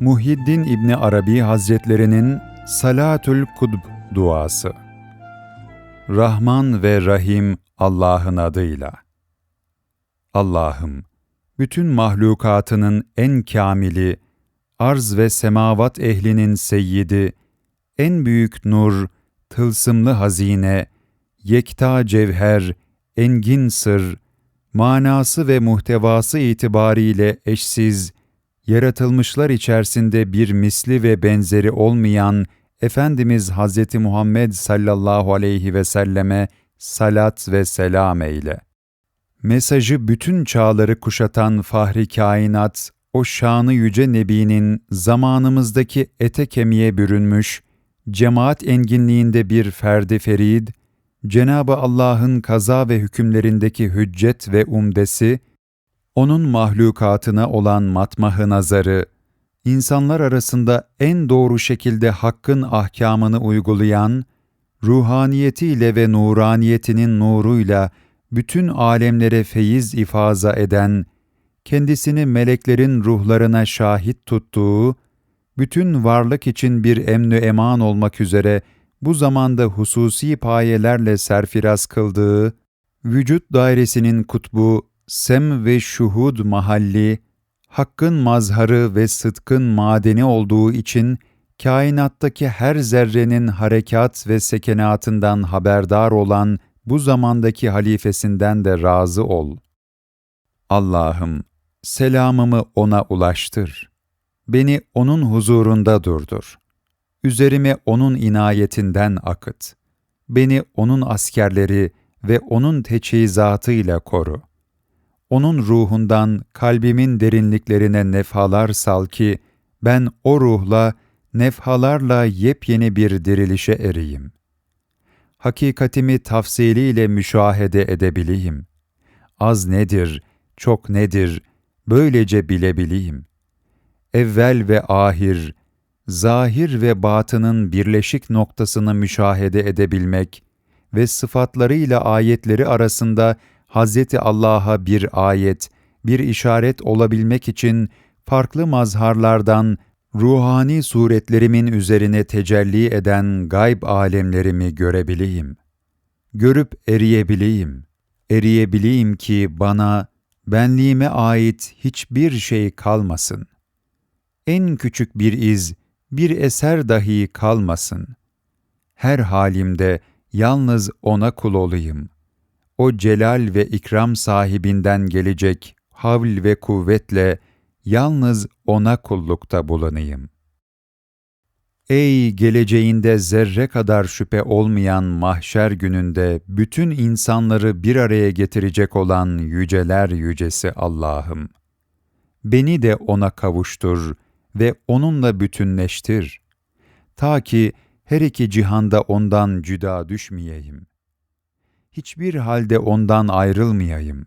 Muhyiddin İbni Arabi Hazretlerinin Salatül Kudb duası. Rahman ve Rahim Allah'ın adıyla. Allah'ım, bütün mahlukatının en kamili, arz ve semavat ehlinin seyyidi, en büyük nur, tılsımlı hazine, yekta cevher, engin sır, manası ve muhtevası itibariyle eşsiz, yaratılmışlar içerisinde bir misli ve benzeri olmayan Efendimiz Hazreti Muhammed sallallahu aleyhi ve selleme salat ve selam eyle. Mesajı bütün çağları kuşatan fahri kainat, o şanı yüce Nebi'nin zamanımızdaki ete kemiğe bürünmüş, cemaat enginliğinde bir ferdi ferid, Cenab-ı Allah'ın kaza ve hükümlerindeki hüccet ve umdesi, onun mahlukatına olan matmahı nazarı, insanlar arasında en doğru şekilde hakkın ahkamını uygulayan, ruhaniyetiyle ve nuraniyetinin nuruyla bütün alemlere feyiz ifaza eden, kendisini meleklerin ruhlarına şahit tuttuğu, bütün varlık için bir emnü eman olmak üzere bu zamanda hususi payelerle serfiraz kıldığı, vücut dairesinin kutbu, sem ve şuhud mahalli, hakkın mazharı ve sıdkın madeni olduğu için, kainattaki her zerrenin harekat ve sekenatından haberdar olan bu zamandaki halifesinden de razı ol. Allah'ım, selamımı ona ulaştır. Beni onun huzurunda durdur. Üzerime onun inayetinden akıt. Beni onun askerleri ve onun teçhizatıyla koru. Onun ruhundan kalbimin derinliklerine nefhalar sal ki, ben o ruhla, nefhalarla yepyeni bir dirilişe ereyim. Hakikatimi tafsiliyle müşahede edebileyim. Az nedir, çok nedir, böylece bilebileyim. Evvel ve ahir, zahir ve batının birleşik noktasını müşahede edebilmek ve sıfatlarıyla ayetleri arasında Hz. Allah'a bir ayet, bir işaret olabilmek için farklı mazharlardan ruhani suretlerimin üzerine tecelli eden gayb alemlerimi görebileyim. Görüp eriyebileyim. Eriyebileyim ki bana, benliğime ait hiçbir şey kalmasın. En küçük bir iz, bir eser dahi kalmasın. Her halimde yalnız O'na kul olayım. O celal ve ikram sahibinden gelecek havl ve kuvvetle yalnız O'na kullukta bulunayım. Ey geleceğinde zerre kadar şüphe olmayan mahşer gününde bütün insanları bir araya getirecek olan yüceler yücesi Allah'ım! Beni de O'na kavuştur ve O'nunla bütünleştir. Ta ki her iki cihanda O'ndan cüda düşmeyeyim. Hiçbir halde O'ndan ayrılmayayım.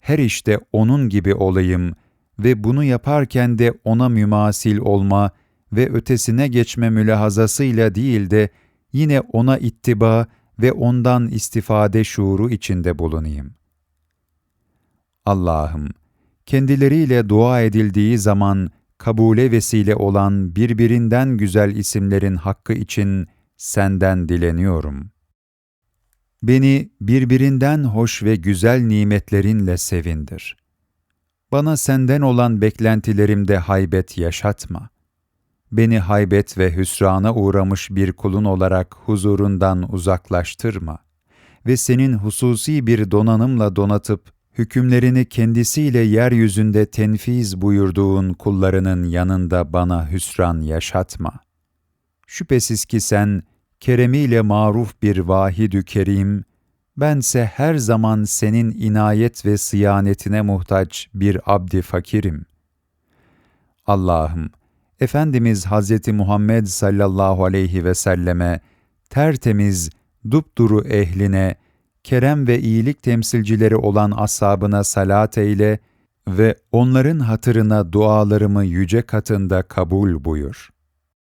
Her işte O'nun gibi olayım ve bunu yaparken de O'na mümasil olma ve ötesine geçme mülahazasıyla değil de yine O'na ittiba ve O'ndan istifade şuuru içinde bulunayım. Allah'ım, kendileriyle dua edildiği zaman kabule vesile olan birbirinden güzel isimlerin hakkı için senden dileniyorum. Beni birbirinden hoş ve güzel nimetlerinle sevindir. Bana senden olan beklentilerimde haybet yaşatma. Beni haybet ve hüsrana uğramış bir kulun olarak huzurundan uzaklaştırma ve senin hususi bir donanımla donatıp hükümlerini kendisiyle yeryüzünde tenfiz buyurduğun kullarının yanında bana hüsran yaşatma. Şüphesiz ki sen, keremiyle maruf bir vahidü kerim, bense her zaman senin inayet ve sıyanetine muhtaç bir abdi fakirim. Allah'ım, Efendimiz Hazreti Muhammed sallallahu aleyhi ve selleme, tertemiz, dupduru ehline, kerem ve iyilik temsilcileri olan ashabına salat eyle ve onların hatırına dualarımı yüce katında kabul buyur.